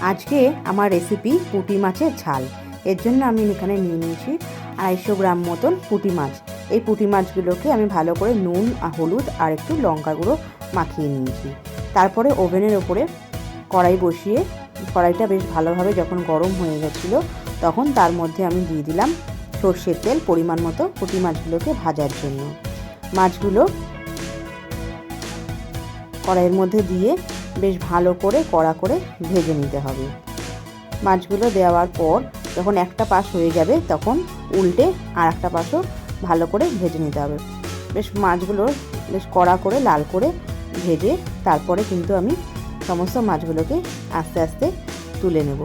আজকে আমার রেসিপি পুঁটি মাছের ঝাল। এর জন্য আমি এখানে নিয়ে নিয়েছি আড়াইশো গ্রাম মতন পুঁটি মাছ। এই পুঁটি মাছগুলোকে আমি ভালো করে নুন হলুদ আর একটু লঙ্কা গুঁড়ো মাখিয়ে নিয়েছি। তারপরে ওভেনের ওপরে কড়াই বসিয়ে, কড়াইটা বেশ ভালোভাবে যখন গরম হয়ে গেছিল, তখন তার মধ্যে আমি দিয়ে দিলাম সর্ষের তেল পরিমাণ মতো পুঁটি মাছগুলোকে ভাজার জন্য। মাছগুলো কড়াইয়ের মধ্যে দিয়ে বেশ ভালো করে কড়া করে ভেজে নিতে হবে। মাছগুলো দেওয়ার পর যখন একটা পাশ হয়ে যাবে তখন উল্টে আর একটা পাশও ভালো করে ভেজে নিতে হবে। বেশ মাছগুলো বেশ কড়া করে লাল করে ভেজে তারপরে কিন্তু আমি সমস্ত মাছগুলোকে আস্তে আস্তে তুলে নেব।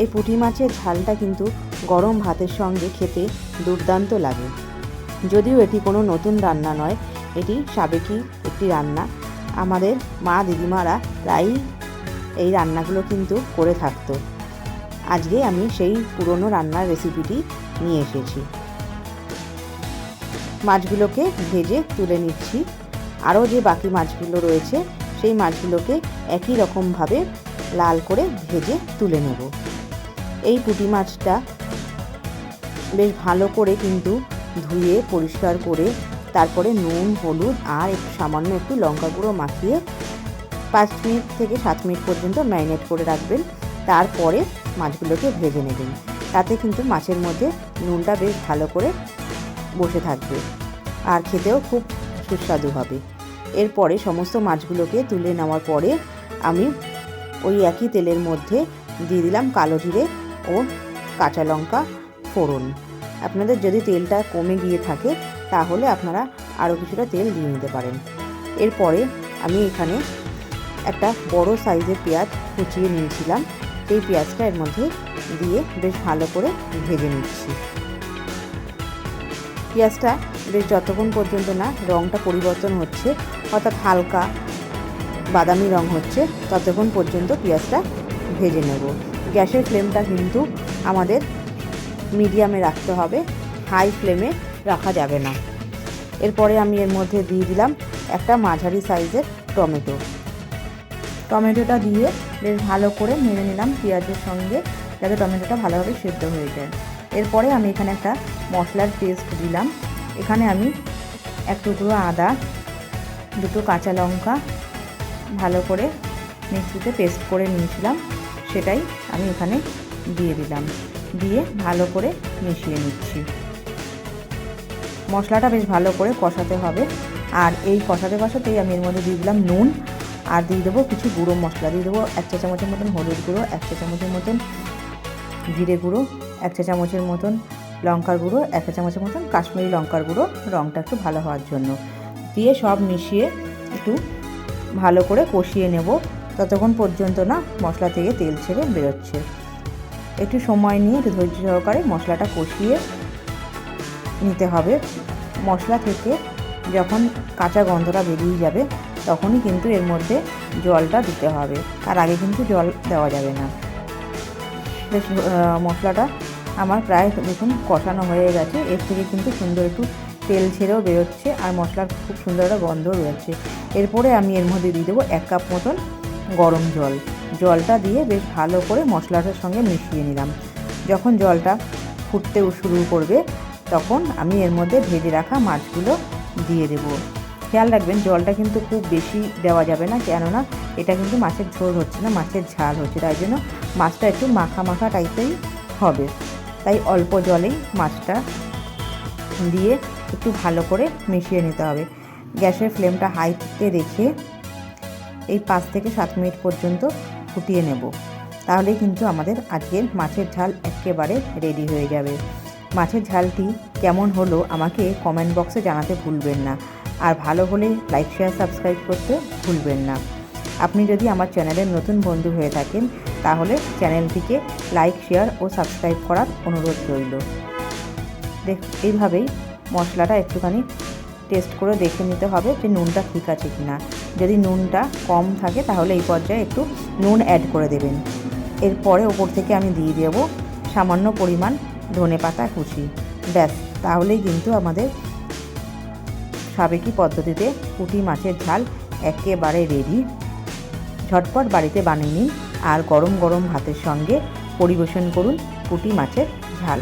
এই পুঁটি মাছের ঝালটা কিন্তু গরম ভাতের সঙ্গে খেতে দুর্দান্ত লাগে। যদিও এটি কোনো নতুন রান্না নয়, এটি সাবেকি একটি রান্না। আমাদের মা দিদিমারা প্রায়ই এই রান্নাগুলো কিন্তু করে থাকতো। আজকে আমি সেই পুরনো রান্নার রেসিপিটি নিয়ে এসেছি। মাছগুলোকে ভেজে তুলে নিচ্ছি। আরও যে বাকি মাছগুলো রয়েছে, সেই মাছগুলোকে একই রকমভাবে লাল করে ভেজে তুলে নেব। এই পুঁটি মাছটা বেশ ভালো করে কিন্তু ধুয়ে পরিষ্কার করে তারপরে নুন, হলুদ আর একটু সামান্য একটু লঙ্কা গুঁড়ো মাখিয়ে পাঁচ মিনিট থেকে সাত মিনিট পর্যন্ত ম্যারিনেট করে রাখবেন। তারপরে মাছগুলোকে ভেজে নেবেন। তাতে কিন্তু মাছের মধ্যে নুনটা বেশ ভালো করে বসে থাকবে আর খেতেও খুব সুস্বাদু হবে। এরপরে সমস্ত মাছগুলোকে তুলে নেওয়ার পরে আমি ওই একই তেলের মধ্যে দিয়ে দিলাম কালো জিরে ও কাঁচা লঙ্কা ফোড়ন। আপনাদের যদি তেলটা কমে গিয়ে থাকে তাহলে আপনারা আরও কিছুটা তেল দিয়ে নিতে পারেন। এরপরে আমি এখানে একটা বড় সাইজের পেঁয়াজ কুচিয়ে নিয়েছিলাম। সেই পেঁয়াজটা এর মধ্যে দিয়ে বেশ ভালো করে ভেজে নিচ্ছি। পেঁয়াজটা বেশ যতক্ষণ পর্যন্ত না রঙটা পরিবর্তন হচ্ছে, অর্থাৎ হালকা বাদামি রং হচ্ছে, ততক্ষণ পর্যন্ত পেঁয়াজটা ভেজে নেব। গ্যাসের ফ্লেমটা কিন্তু আমাদের মিডিয়ামে রাখতে হবে। হাই ফ্লেমে রাখা যাবে না। এরপরে আমি এর মধ্যে দিয়ে দিলাম একটা মাঝারি সাইজের টমেটো। টমেটোটা দিয়ে বেশ ভালো করে নেড়ে নিলাম পেঁয়াজের সঙ্গে, যাতে টমেটোটা ভালোভাবে সেদ্ধ হয়ে যায়। এরপরে আমি এখানে একটা মশলার পেস্ট দিলাম। এখানে আমি এক টুকরো আদা, দুটো কাঁচা লঙ্কা ভালো করে মিক্সিতে পেস্ট করে নিয়েছিলাম, সেটাই আমি এখানে দিয়ে দিলাম। দিয়ে ভালো করে মিশিয়ে নিচ্ছি। মশলাটা বেশ ভালো করে কষাতে হবে। আর এই কষাতে কষাতেই আমি এর মধ্যে দিয়ে দিলাম নুন। আর দিয়ে দেবো কিছু গুঁড়ো মশলা। দিয়ে দেবো এক চা চামচের মতন হলুদ গুঁড়ো, এক চা চামচের মতন জিরে গুঁড়ো, এক চা চামচের মতন লঙ্কার গুঁড়ো, এক চা চামচের মতন কাশ্মীরি লঙ্কার গুঁড়ো। রঙটা একটু ভালো হওয়ার জন্য। দিয়ে সব মিশিয়ে একটু ভালো করে কষিয়ে নেব। ততক্ষণ পর্যন্ত না মশলা থেকে তেল ছেড়ে বেরোচ্ছে। একটু সময় নিয়ে একটু ধৈর্য সহকারে মশলাটা কষিয়ে নিতে হবে। মশলা থেকে যখন কাঁচা গন্ধটা বেরিয়ে যাবে, তখনই কিন্তু এর মধ্যে জলটা দিতে হবে। তার আগে কিন্তু জল দেওয়া যাবে না। বেশ মশলাটা আমার প্রায় দেখুন কষানো হয়ে গেছে। এর থেকে কিন্তু সুন্দর একটু তেল ছেড়েও বেরোচ্ছে আর মশলার খুব সুন্দর একটা গন্ধ বেরোচ্ছে। এরপরে আমি এর মধ্যে দিয়ে দেবো এক কাপ মতন গরম জল। জলটা দিয়ে বেশ ভালো করে মশলাটার সঙ্গে মিশিয়ে নিলাম। যখন জলটা ফুটতে শুরু করবে তখন আমি এর মধ্যে ভেজে রাখা মাছগুলো দিয়ে দেব। খেয়াল রাখবেন, জলটা কিন্তু খুব বেশি দেওয়া যাবে না, কেননা এটা কিন্তু মাছের ঝোল হচ্ছে না, মাছের ঝাল হচ্ছে, তাই জন্য মাছটা একটু মাখা মাখা টাইপেরই হবে। তাই অল্প জলেই মাছটা দিয়ে একটু ভালো করে মিশিয়ে নিতে হবে। গ্যাসের ফ্লেমটা হাইতে রেখে এই পাঁচ থেকে সাত মিনিট পর্যন্ত ফুটিয়ে নেব। তাহলে কিন্তু আমাদের আজকের মাছের ঝাল একেবারে রেডি হয়ে যাবে। মাছের ঝালটি কেমন হলো আমাকে কমেন্ট বক্সে জানাতে ভুলবেন না। আর ভালো হলে লাইক শেয়ার সাবস্ক্রাইব করতে ভুলবেন না। আপনি যদি আমার চ্যানেলের নতুন বন্ধু হয়ে থাকেন, তাহলে চ্যানেলটিকে লাইক শেয়ার ও সাবস্ক্রাইব করার অনুরোধ রইল। দেখ, এইভাবেই মশলাটা একটুখানি টেস্ট করে দেখে নিতে হবে যে নুনটা ঠিক আছে কি না যদি নুনটা কম থাকে, তাহলে এই পর্যায়ে একটু নুন অ্যাড করে দেবেন। এরপরে ওপর থেকে আমি দিয়ে দেব সামান্য পরিমাণ ধনে পাতা, কুচি। ব্যাস, তাহলেই কিন্তু আমাদের সাবেকি পদ্ধতিতে পুঁটি মাছের ঝাল একেবারে রেডি ঝটপট বাড়িতে বানিয়ে নিন আর গরম গরম ভাতের সঙ্গে পরিবেশন করুন পুঁটি মাছের ঝাল।